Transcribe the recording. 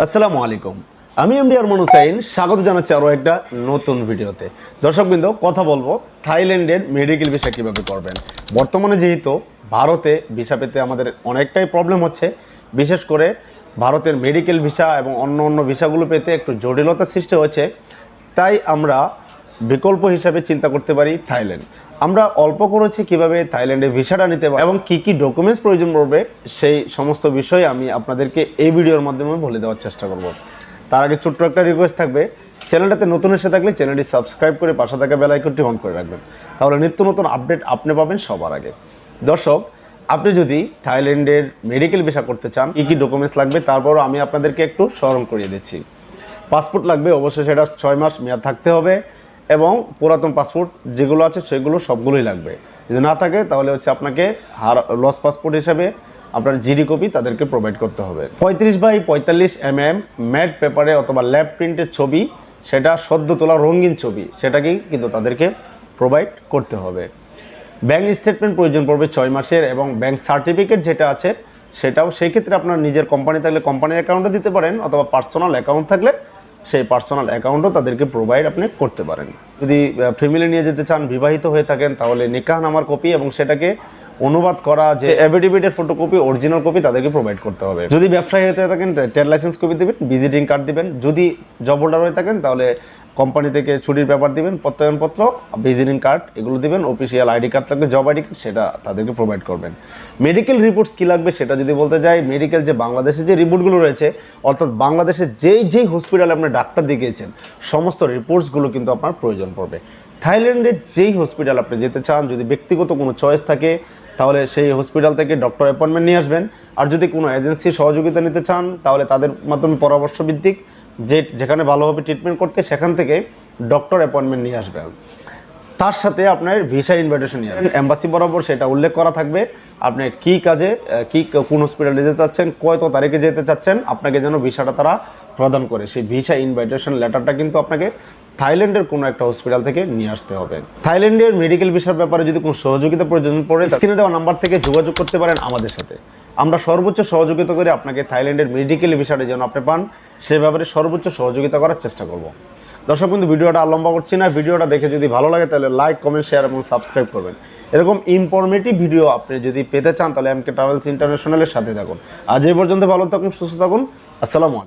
আসসালামু আলাইকুম। আমি এমডি আরমান হুসাইন স্বাগত জানাচ্ছি আরও একটা নতুন ভিডিওতে। দর্শকবৃন্দ, কথা বলব, থাইল্যান্ডের মেডিকেল ভিসা কীভাবে করবেন? বর্তমানে যেহেতু ভারতে ভিসা পেতে আমাদের অনেকটাই প্রবলেম হচ্ছে, বিশেষ করে ভারতের মেডিকেল ভিসা এবং অন্য অন্য ভিসাগুলো পেতে একটু জটিলতার সৃষ্টি হয়েছে। তাই আমরা বিকল্প হিসাবে চিন্তা করতে পারি থাইল্যান্ড। আমরা অল্প করেছি কীভাবে থাইল্যান্ডের ভিসাটা নিতে পারি এবং কি কি ডকুমেন্টস প্রয়োজন পড়বে, সেই সমস্ত বিষয় আমি আপনাদেরকে এই ভিডিওর মাধ্যমে বলে দেওয়ার চেষ্টা করব। তার আগে ছোট্ট একটা রিকোয়েস্ট থাকবে, চ্যানেলটাতে নতুন এসে থাকলে চ্যানেলটি সাবস্ক্রাইব করে পাশে থাকা বেল আইকনটি অন করে রাখবেন। তাহলে নিত্য নতুন আপডেট আপনি পাবেন সবার আগে। দর্শক, আপনি যদি থাইল্যান্ডের মেডিকেল ভিসা করতে চান, কী কী ডকুমেন্টস লাগবে তারপরও আমি আপনাদেরকে একটু স্মরণ করিয়ে দিচ্ছি। পাসপোর্ট লাগবে, অবশ্যই সেটা ছয় মাস মেয়াদ থাকতে হবে। এবং পুরাতন পাসপোর্ট যেগুলো আছে সেগুলো সবগুলোই লাগবে। যদি না থাকে, তাহলে হচ্ছে আপনাকে হার লস পাসপোর্ট হিসাবে আপনার জিডি কপি তাদেরকে প্রোভাইড করতে হবে। পঁয়ত্রিশ বাই পঁয়তাল্লিশ এম এম ম্যাট পেপারে অথবা ল্যাব প্রিন্টের ছবি, সেটা সদ্য তোলা রঙিন ছবি, সেটাকেই কিন্তু তাদেরকে প্রোভাইড করতে হবে। ব্যাংক স্টেটমেন্ট প্রয়োজন পড়বে ছয় মাসের এবং ব্যাংক সার্টিফিকেট যেটা আছে, সেটাও সেই ক্ষেত্রে আপনার নিজের কোম্পানি থাকলে কোম্পানির অ্যাকাউন্টে দিতে পারেন অথবা পার্সোনাল অ্যাকাউন্ট থাকলে সেই পার্সোনাল অ্যাকাউন্টও তাদেরকে প্রোভাইড আপনি করতে পারেন। যদি ফ্যামিলি নিয়ে যেতে চান, বিবাহিত হয়ে থাকেন, তাহলে নিকাহ নামার কপি এবং সেটাকে অনুবাদ করা যে অ্যাফিডেভিটের ফটোকপি অরিজিনাল কপি তাদেরকে প্রোভাইড করতে হবে। যদি ব্যবসায়ী হয়ে থাকেন ট্রেড লাইসেন্স কপি দেবেন ভিজিটিং কার্ড দেবেন। যদি জব হোল্ডার হয়ে থাকেন, তাহলে কোম্পানি থেকে ছুটির ব্যাপার দিবেন, প্রত্যয়নপত্র ভিজিটিং কার্ড, এগুলো দিবেন অফিসিয়াল আইডি কার্ড থাকবে জব আইডি কার্ড সেটা তাদেরকে প্রোভাইড করবেন। মেডিকেল রিপোর্টস কী লাগবে সেটা যদি বলতে যাই মেডিকেল যে বাংলাদেশে যে রিপোর্টগুলো রয়েছে, অর্থাৎ বাংলাদেশে যেই যেই হসপিটালে আপনি ডাক্তার দেখিয়েছেন, সমস্ত রিপোর্টসগুলো কিন্তু আপনার প্রয়োজন পড়বে। থাইল্যান্ডের যেই হসপিটাল আপনি যেতে চান, যদি ব্যক্তিগত কোনো চয়েস থাকে, তাহলে সেই হসপিটাল থেকে ডক্টর অ্যাপয়েন্টমেন্ট নিয়ে আসবেন। আর যদি কোনো এজেন্সি সহযোগিতা নিতে চান, তাহলে তাদের মাধ্যমে পরামর্শ ভিত্তিক যে যেখানে ভালোভাবে ট্রিটমেন্ট করতে সেখান থেকে ডক্টর অ্যাপয়েন্টমেন্ট নিয়ে আসবেন তার সাথে আপনার ভিসা ইনভাইটেশন নিয়ে এম্বাসি বরাবর সেটা উল্লেখ করা থাকবে। আপনি কী কাজে কী কোন হসপিটালে যেতে চাচ্ছেন, কত তারিখে যেতে চাচ্ছেন, আপনাকে যেন ভিসাটা তারা প্রদান করে। সেই ভিসা ইনভাইটেশন লেটারটা কিন্তু আপনাকে থাইল্যান্ডের কোনো একটা হসপিটাল থেকে নিয়ে আসতে হবে। থাইল্যান্ডের মেডিকেল ভিসার ব্যাপারে যদি কোনো সহযোগিতা প্রয়োজন পড়ে স্ক্রিনে দেওয়া নাম্বার থেকে যোগাযোগ করতে পারেন আমাদের সাথে। আমরা সর্বোচ্চ সহযোগিতা করে আপনাকে থাইল্যান্ডের মেডিকেল ভিসাটা যেন আপনি পান সে ব্যাপারে সর্বোচ্চ সহযোগিতা করার চেষ্টা করব। দর্শক বন্ধু, ভিডিওটা আর লম্বা করছি না। ভিডিওটা দেখে যদি ভালো লাগে, তাহলে লাইক কমেন্ট শেয়ার এবং সাবস্ক্রাইব করবেন। এরকম ইনফরমেটিভ ভিডিও আপনি যদি পেতে চান, তাহলে এমকে ট্রাভেলস ইন্টারন্যাশনালের সাথে থাকুন। আজ এই পর্যন্ত ভালো থাকুন, সুস্থ থাকুন। আসসালামু আলাইকুম।